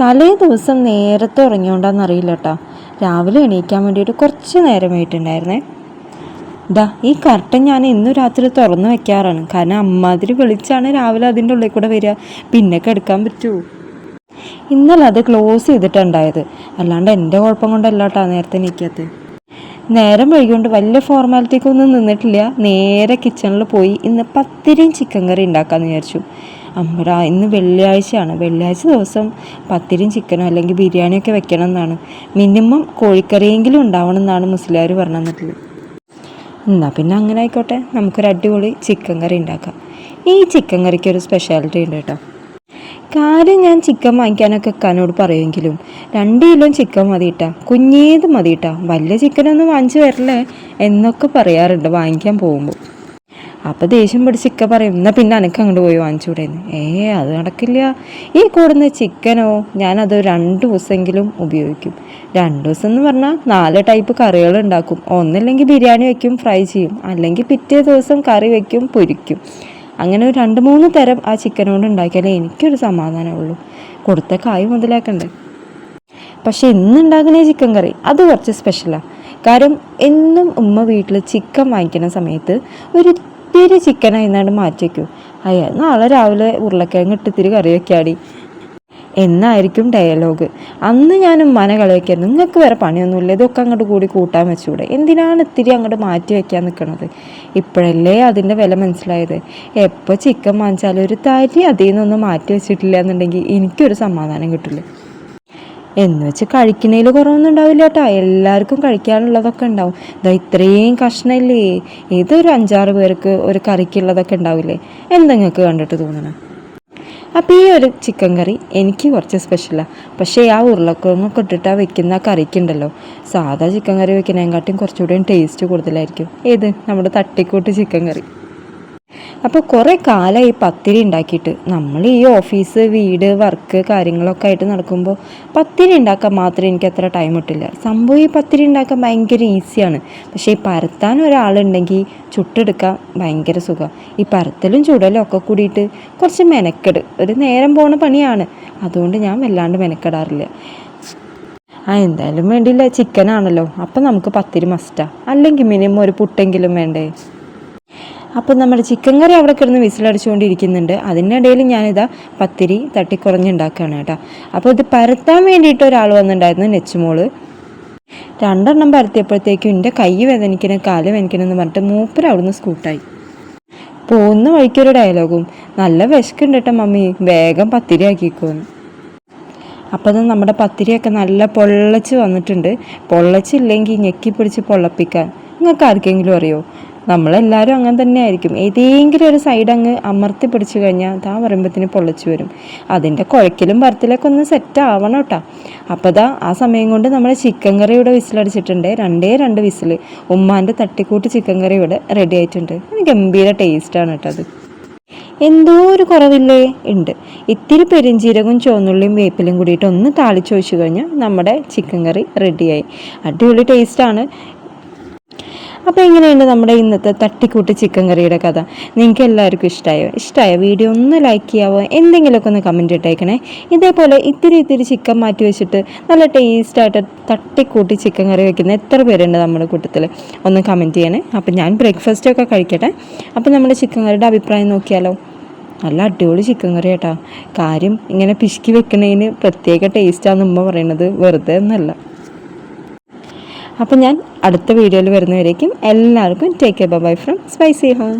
തലേ ദിവസം നേരത്തെ ഉറങ്ങിയോണ്ടാന്നറിയില്ല കേട്ടോ രാവിലെ എണീക്കാൻ വേണ്ടിയിട്ട് കുറച്ച് നേരം നേരമായിട്ടുണ്ടായിരുന്നേ ദാ ഈ കർട്ടൻ ഞാൻ ഇന്നു രാത്രി തുറന്നു വെക്കാറാണ്. കാരണം അമ്മാതിരി വിളിച്ചാണ് രാവിലെ അതിന്റെ ഉള്ളിൽ കൂടെ വരിക. പിന്നെ കിടക്കാൻ പറ്റുമോ ഇന്നലെ അത് ക്ലോസ് ചെയ്തിട്ടുണ്ടായത്. അല്ലാണ്ട് എന്റെ കുഴപ്പം കൊണ്ടല്ല കേട്ടോ നേരത്തെ എണീക്കാത്തത് നേരം വൈകിക്കൊണ്ട് വലിയ ഫോർമാലിറ്റിക്കൊന്നും നിന്നിട്ടില്ല. നേരെ കിച്ചണിൽ പോയി ഇന്ന് പത്തിരിയും ചിക്കൻ കറി ഉണ്ടാക്കാമെന്ന് വിചാരിച്ചു. അമ്മടാ ഇന്ന് വെള്ളിയാഴ്ചയാണ്. വെള്ളിയാഴ്ച ദിവസം പത്തിരിയും ചിക്കനോ അല്ലെങ്കിൽ ബിരിയാണിയൊക്കെ വെക്കണം എന്നാണ്. മിനിമം കോഴിക്കറിയെങ്കിലും ഉണ്ടാവണം എന്നാണ് മുസ്ലിയാർ പറഞ്ഞു തന്നിട്ടുള്ളത് എന്നാൽ പിന്നെ അങ്ങനെ ആയിക്കോട്ടെ. നമുക്കൊരു അടിപൊളി ചിക്കൻ കറി ഉണ്ടാക്കാം. ഈ ചിക്കൻ കറിക്ക് ഒരു സ്പെഷ്യാലിറ്റി ഉണ്ട് കേട്ടോ. കാര്യം ഞാൻ ചിക്കൻ വാങ്ങിക്കാനൊക്കെ ഇക്കാനോട് പറയുമെങ്കിലും രണ്ട് കിലോ ചിക്കൻ മതിയിട്ടാ കുഞ്ഞേത് മതിയിട്ടാ വലിയ ചിക്കനൊന്നും വാങ്ങിച്ചു വരില്ലേ എന്നൊക്കെ പറയാറുണ്ട് വാങ്ങിക്കാൻ പോകുമ്പോൾ. അപ്പോൾ ദേഷ്യം പിടിച്ച് പറയും എന്നാൽ പിന്നെ അനക്ക് അങ്ങോട്ട് പോയി വാങ്ങിച്ചുകൂടെയെന്ന് ഏ അത് നടക്കില്ല. ഈ കൂടുന്ന ചിക്കനോ ഞാനത് രണ്ട് ദിവസമെങ്കിലും ഉപയോഗിക്കും. രണ്ട് ദിവസം എന്ന് പറഞ്ഞാൽ നാല് ടൈപ്പ് കറികൾ ഉണ്ടാക്കും. ഒന്നില്ലെങ്കിൽ ബിരിയാണി വയ്ക്കും ഫ്രൈ ചെയ്യും. അല്ലെങ്കിൽ പിറ്റേ ദിവസം കറി വയ്ക്കും പൊരിക്കും. അങ്ങനെ ഒരു രണ്ട് മൂന്ന് തരം ആ ചിക്കൻ കൊണ്ട് ഉണ്ടാക്കിയാലേ എനിക്കൊരു സമാധാനമുള്ളൂ. കൊടുത്ത കായ് മുതലാക്കണ്ടേ? പക്ഷേ ഇന്ന് ഉണ്ടാക്കുന്ന ചിക്കൻ കറി അത് കുറച്ച് സ്പെഷ്യലാണ് കാരണം എന്നും ഉമ്മ വീട്ടിൽ ചിക്കൻ വാങ്ങിക്കുന്ന സമയത്ത് ഒരു ഇത്തിരി ചിക്കൻ അതിനാണ്ട് മാറ്റി വയ്ക്കൂ അയ്യ നാളെ രാവിലെ ഉരുളക്കിഴങ്ങ് ഇട്ടിത്തിരി കറി വെക്കാടി എന്നായിരിക്കും ഡയലോഗ് അന്ന് ഞാൻ ഉമ്മാനെ കളിയാക്കിയത് നിങ്ങൾക്ക് വേറെ പണിയൊന്നുമില്ല ഇതൊക്കെ അങ്ങോട്ട് കൂടി കൂട്ടാൻ വെച്ചുകൂടെ എന്തിനാണ് ഇത്തിരി അങ്ങോട്ട് മാറ്റി വയ്ക്കാൻ നിൽക്കുന്നത് ഇപ്പോഴല്ലേ അതിന്റെ വില മനസ്സിലായത്. എപ്പോൾ ചിക്കൻ വാങ്ങിച്ചാലും ഒരു തരി അതിൽ നിന്നൊന്നും മാറ്റി വെച്ചിട്ടില്ല എന്നുണ്ടെങ്കിൽ എനിക്കൊരു സമാധാനം കിട്ടില്ല. എന്ന് വെച്ച് കഴിക്കണേൽ കുറവൊന്നും ഉണ്ടാവില്ല കേട്ടോ എല്ലാവർക്കും കഴിക്കാനുള്ളതൊക്കെ ഉണ്ടാവും. ഇതാ ഇത്രയും കഷ്ണമില്ലേ ഇതൊരു അഞ്ചാറ് പേർക്ക് ഒരു കറിക്കുള്ളതൊക്കെ ഉണ്ടാവില്ലേ? എന്തെങ്ങൾക്ക് കണ്ടിട്ട് തോന്നണം? അപ്പോൾ ഈ ഒരു ചിക്കൻ കറി എനിക്ക് കുറച്ച് സ്പെഷ്യലാണ് പക്ഷേ ആ ഉരുളക്കിഴങ്ങൊക്കെ ഇട്ടിട്ട് വെക്കുന്ന കറിക്കുണ്ടല്ലോ. സാധാ ചിക്കൻ കറി വെക്കുന്നതിനെക്കാട്ടിയും കുറച്ചുകൂടി ടേസ്റ്റ് കൂടുതലായിരിക്കും. ഏത്? നമ്മുടെ തട്ടിക്കൂട്ട് ചിക്കൻ കറി. അപ്പോൾ കുറേ കാലമായി പത്തിരി ഉണ്ടാക്കിയിട്ട്. നമ്മൾ ഈ ഓഫീസ് വീട് വർക്ക് കാര്യങ്ങളൊക്കെ ആയിട്ട് നടക്കുമ്പോൾ പത്തിരി ഉണ്ടാക്കാൻ മാത്രമേ എനിക്ക് അത്ര ടൈം കിട്ടില്ല സംഭവം ഈ പത്തിരി ഉണ്ടാക്കാൻ ഭയങ്കര ഈസിയാണ് പക്ഷേ ഈ പരത്താൻ ഒരാളുണ്ടെങ്കിൽ ചുട്ടെടുക്കാൻ ഭയങ്കര സുഖം. ഈ പരത്തലും ചുടലും ഒക്കെ കൂടിയിട്ട് കുറച്ച് മെനക്കെട്. ഒരു നേരം പോണ പണിയാണ്. അതുകൊണ്ട് ഞാൻ വല്ലാണ്ട് മെനക്കെടാറില്ല. ആ എന്തായാലും വേണ്ടിയില്ല ചിക്കനാണല്ലോ. അപ്പം നമുക്ക് പത്തിരി മസ്റ്റാ അല്ലെങ്കിൽ മിനിമം ഒരു പുട്ടെങ്കിലും വേണ്ടേ? അപ്പം നമ്മുടെ ചിക്കൻ കറി അവിടെ കിടന്ന് വിസിലടിച്ചുകൊണ്ടിരിക്കുന്നുണ്ട്. അതിനിടയിൽ ഞാനിതാ പത്തിരി തട്ടിക്കുറഞ്ഞുണ്ടാക്കുകയാണ് കേട്ടോ. അപ്പോൾ ഇത് പരത്താൻ വേണ്ടിയിട്ട് ഒരാൾ വന്നിട്ടുണ്ടായിരുന്നു നെച്ചുമോൾ. രണ്ടെണ്ണം പരത്തിയപ്പോഴത്തേക്കും എന്റെ കൈ വേദനിക്കണം കാൽ വേദനിക്കണം എന്ന് പറഞ്ഞിട്ട് മൂപ്പർ അവിടുന്ന് സ്കൂട്ടായി. പോകുന്ന വഴിക്കൊരു ഡയലോഗും നല്ല വിശക്കുണ്ട് കേട്ടോ മമ്മി വേഗം പത്തിരി ആക്കിക്കോന്ന്. അപ്പോൾ അത് നമ്മുടെ പത്തിരിയൊക്കെ നല്ല പൊള്ളച്ച് വന്നിട്ടുണ്ട്. പൊള്ളച്ചില്ലെങ്കിൽ ഞെക്കി പിടിച്ച് പൊള്ളപ്പിക്കാൻ. നിങ്ങൾക്ക് ആർക്കെങ്കിലും അറിയോ? നമ്മളെല്ലാവരും അങ്ങനെ തന്നെ ആയിരിക്കും ഏതെങ്കിലും ഒരു സൈഡ് അങ്ങ് അമർത്തി പിടിച്ചു കഴിഞ്ഞാൽ താ പറയുമ്പത്തിന് പൊള്ളച്ചു വരും. അതിന്റെ കുഴക്കിലും പരത്തിലൊക്കെ ഒന്ന് സെറ്റ് ആവണം കേട്ടോ അപ്പോൾ ദാ ആ സമയം കൊണ്ട് നമ്മൾ ചിക്കൻ കറിയുടെ വിസിലടിച്ചിട്ടുണ്ട് രണ്ടേ രണ്ട് വിസിൽ ഉമ്മാന്റെ തട്ടിക്കൂട്ട് ചിക്കൻ കറി ഇവിടെ റെഡി ആയിട്ടുണ്ട്. ഗംഭീര ടേസ്റ്റാണ് കേട്ടോ അത്. എന്തോ ഒരു കുറവില്ലേ? ഉണ്ട്. ഇത്തിരി പെരിഞ്ചീരകവും ചുവന്നുള്ളിയും വേപ്പിലും കൂടിയിട്ട് ഒന്ന് താളിച്ച് വെച്ച് കഴിഞ്ഞാൽ നമ്മുടെ ചിക്കൻ കറി റെഡിയായി അടിപൊളി ടേസ്റ്റാണ് അപ്പോൾ എങ്ങനെയുണ്ട് നമ്മുടെ ഇന്നത്തെ തട്ടിക്കൂട്ട് ചിക്കൻ കറിയുടെ കഥ? നിങ്ങൾക്ക് എല്ലാവർക്കും ഇഷ്ടമായോ ഇഷ്ടമായോ വീഡിയോ ഒന്ന് ലൈക്ക് ചെയ്യാവോ? എന്തെങ്കിലുമൊക്കെ ഒന്ന് കമന്റ് ഇട്ടേക്കണേ. ഇതേപോലെ ഇത്തിരി ഇത്തിരി ചിക്കൻ മാറ്റി വെച്ചിട്ട് നല്ല ടേസ്റ്റായിട്ട് തട്ടിക്കൂട്ടി ചിക്കൻ കറി വയ്ക്കുന്ന എത്ര പേരുണ്ട് നമ്മുടെ കൂട്ടത്തിൽ? ഒന്ന് കമന്റ് ചെയ്യണേ. അപ്പം ഞാൻ ബ്രേക്ക്ഫാസ്റ്റൊക്കെ കഴിക്കട്ടെ. അപ്പം നമ്മുടെ ചിക്കൻ കറിയുടെ അഭിപ്രായം നോക്കിയാലോ? നല്ല അടിപൊളി ചിക്കൻ കറി കേട്ടോ. കാര്യം ഇങ്ങനെ പിശുക്കി വെക്കണതിന് പ്രത്യേക ടേസ്റ്റാണെന്ന് ഉമ്മ പറയുന്നത് വെറുതെ ഒന്നല്ല അപ്പം ഞാൻ അടുത്ത വീഡിയോയിൽ വരുന്നവരേക്കും എല്ലാവർക്കും take care bye from spicy home